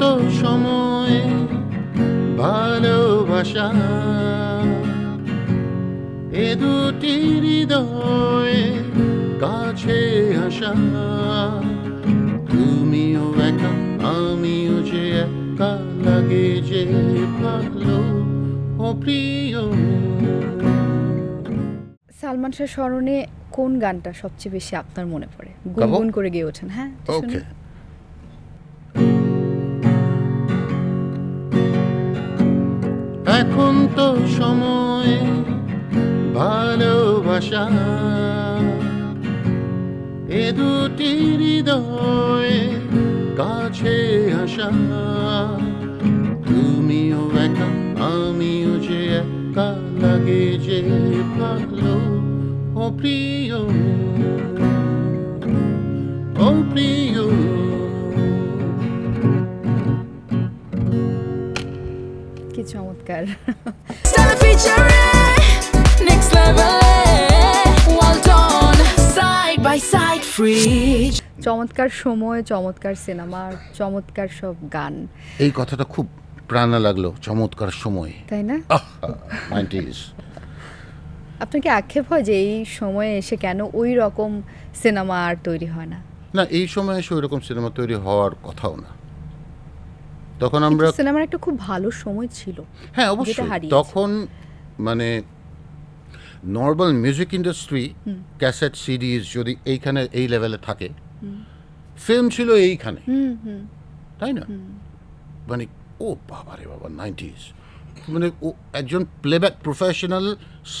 তো সময়ে ভালোবাসা। এ দুটি হৃদয়ে কাছে আসা। তুমিও একা আমিও যে একা লাগে যে ভালো ও প্রিয়। সালমান শাহ স্মরণে কোন গানটা সবচেয়ে বেশি আপনার মনে পড়ে? গুনগুন করে গিয়ে ওঠেন হ্যাঁ? ওকে। এখন তো সময় ভালোবাসা। এ দুটি হৃদয়ে কাছে আসা। তুমিও একা, আমিও যে একা লাগে যে ভালো ও প্রিয়। ও প্রিয়। Free. চমৎকার সময় চমৎকার সিনেমা চমৎকার সব গান। এই কথাটা খুব প্রাণা লাগল চমৎকার সময়। তাই না? আপনাকে আক্ষেপ হয় যে এই সময়ে এসে কেন ওই রকম সিনেমা আর তৈরি হয় না? না এই সময়ে এসে ওইরকম সিনেমা তৈরি হওয়ার কথাও না। তখন আমরা সিনেমার একটা খুব ভালো সময় ছিল হ্যাঁ অবশ্যই। তখন মানে normal music industry cassette series যদি এইখানে এই লেভেলে থাকে ফিল্ম ছিল এইখানে। তাই না? মানে ও বাবা রে বাবা নাইনটিজ মানে ও একজন playback professional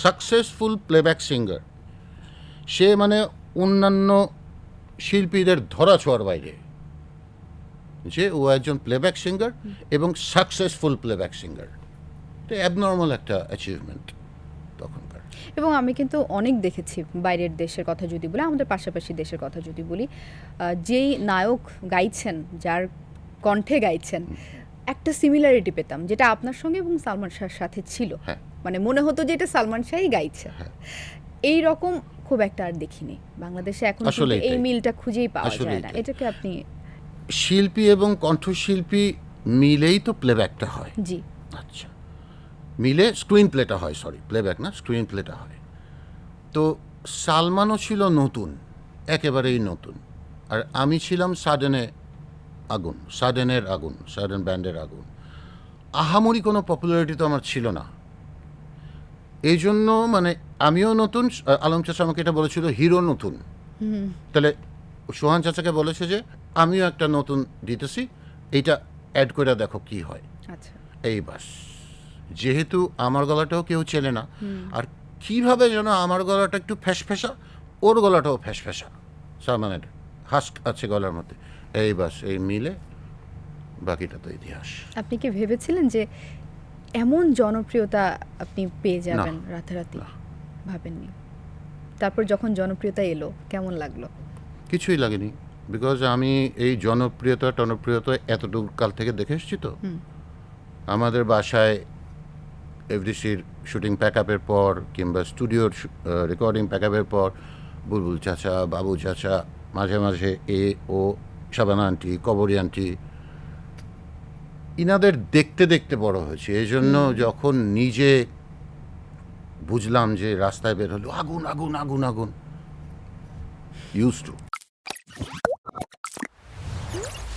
successful playback singer সে মানে অন্যান্য শিল্পীদের ধরা ছোঁয়ার বাইরে। যে ও একজন প্লেব্যাক সিঙ্গার এবং সাকসেসফুল প্লেব্যাক সিঙ্গার এটা অ্যাবনর্মাল একটা অ্যাচিভমেন্ট তখনকার। এবং আমি কিন্তু অনেক দেখেছি বাইরের দেশের কথা যদি বলি আমাদের পাশাপাশি দেশের কথা যদি বলি যেই নায়ক গাইছেন যার কণ্ঠে গাইছেন একটা সিমিলারিটি পেতাম যেটা আপনার সঙ্গে এবং সালমান শাহর সাথে ছিল। হ্যাঁ। মানে মনে হতো যে এটা সালমান শাহই গাইছে। হ্যাঁ। এই রকম খুব একটা আর দেখিনি। বাংলাদেশে এখন এই মিলটা খুঁজেই পাওয়া যায় না। এটাকে আপনি শিল্পী এবং কণ্ঠশিল্পী মিলেই তো প্লেব্যাকটা হয়। জি। আচ্ছা। মিলে স্ক্রিন প্লেটা হয় সরি প্লেব্যাক না স্ক্রিন প্লেটা হয়। তো সালমানও ছিল নতুন একেবারেই নতুন। আর আমি ছিলাম সাডেনে আগুন সাডেনের আগুন সাডেন ব্যান্ডের আগুন। আহামরি কোনো পপুলারিটি তো আমার ছিল না। এই জন্য মানে আমিও নতুন আলম চাচা আমাকে এটা বলেছিল হিরো নতুন। তাহলে সোহান চাচাকে বলেছে যে আমিও একটা নতুন দিতেছি এইটা অ্যাড করে দেখো কি হয়। আচ্ছা। এই বাস যেহেতু আমার গলাটাও কেউ চেনে না আর কীভাবে যেন আমার গলাটা একটু ফ্যাসফ্যাসা ওর গলাটাও ফ্যাসফ্যাসা সালমানের হাস্ক আছে গলার মধ্যে। এই বাস এই মিলে বাকিটা তো ইতিহাস। আপনি কি ভেবেছিলেন যে এমন জনপ্রিয়তা আপনি পেয়ে যাবেন রাতারাতি? ভাবেননি। তারপর যখন জনপ্রিয়তা এলো কেমন লাগল? কিছুই লাগেনি। বিকজ আমি এই জনপ্রিয়তা টনপ্রিয়তা এতটুকু কাল থেকে দেখে এসেছি তো। আমাদের বাসায় এফডিসির শুটিং প্যাক আপের পর কিংবা স্টুডিওর রেকর্ডিং প্যাক আপের পর বুলবুল চাচা বাবু চাচা মাঝে মাঝে এ ও শাবানা আন্টি কবরী আন্টি ইনাদের দেখতে দেখতে বড় হয়েছে। এই জন্য যখন নিজে বুঝলাম যে রাস্তায় বের হলো আগুন আগুন আগুন আগুন। Use to